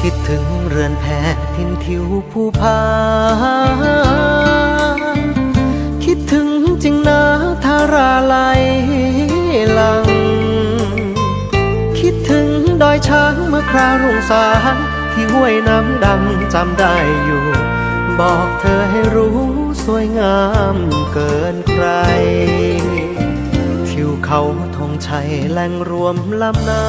คิดถึงเรือนแพทินทิวผู้พา คิดถึงจริงนะทาราไหลลัง คิดถึงดอยช้างเมื่อคราวรุ่งสางที่ห้วยน้ำดังจำได้อยู่ บอกเธอให้รู้สวยงามเกินใคร ทิวเขาธงชัยแหล่งรวมลำนา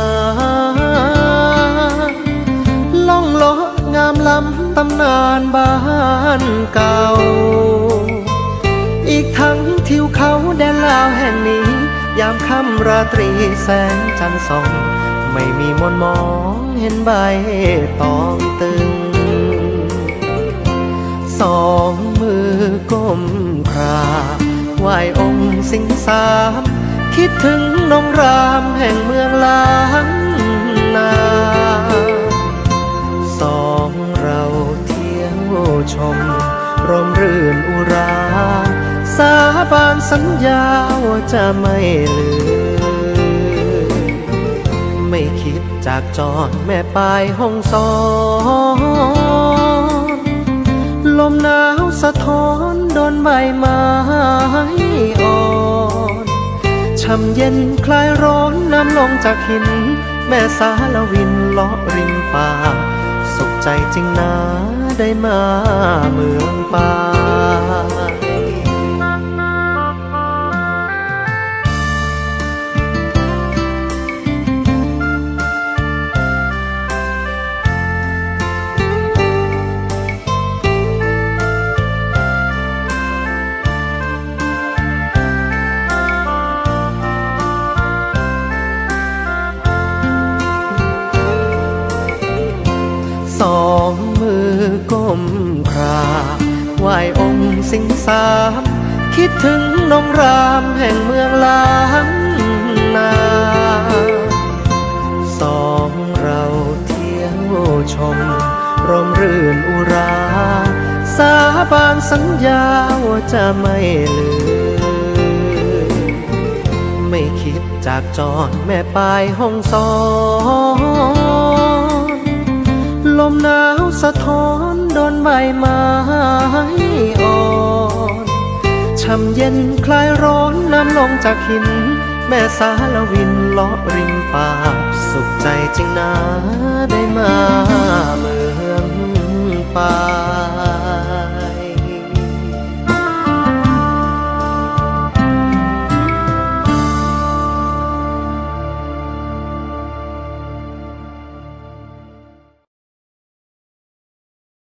ล่องลาะงามล้ำตำนานบ้านเก่า อีกทั้งทิวเขาแดนลาวแห่งนี้ ยามค่ำราตรีแสงจันทร์ส่อง ไม่มีมนมองเห็นใบตองตึง สองมือก้มกราไหว้องค์สิงสาม คิดถึงนงรามแห่งเมือง ชม ร่มรื่นอุรา สาบานสัญญาว่าจะไม่ลืม ไม่คิดจากจอดแม่ปลายห้องสอนลมหนาวสะท้อนโดนใบไม้อ่อนช่ำเย็นคลายร้อนน้ำลงจากหิน แม่สาละวินเลาะริมป่าสุขใจจริงนะ ได้มาเมืองป่า ก้มกราไหว้องค์สิงสาม คิดถึงนงรามแห่งเมืองล้านนาสองเราเที่ยวชม ร่มรื่นอุรา สาบานสัญญาว่าจะไม่ลืมไม่คิดจากจอดแม่ปลายห้องสอน ลมหนาวสะท้อนโดนใบไม้อ่อนช่ำเย็นคลายร้อนน้ำลงจากหิน แม่สาละวินเลาะริมปากสุขใจจริงนาได้มาเมืองป่า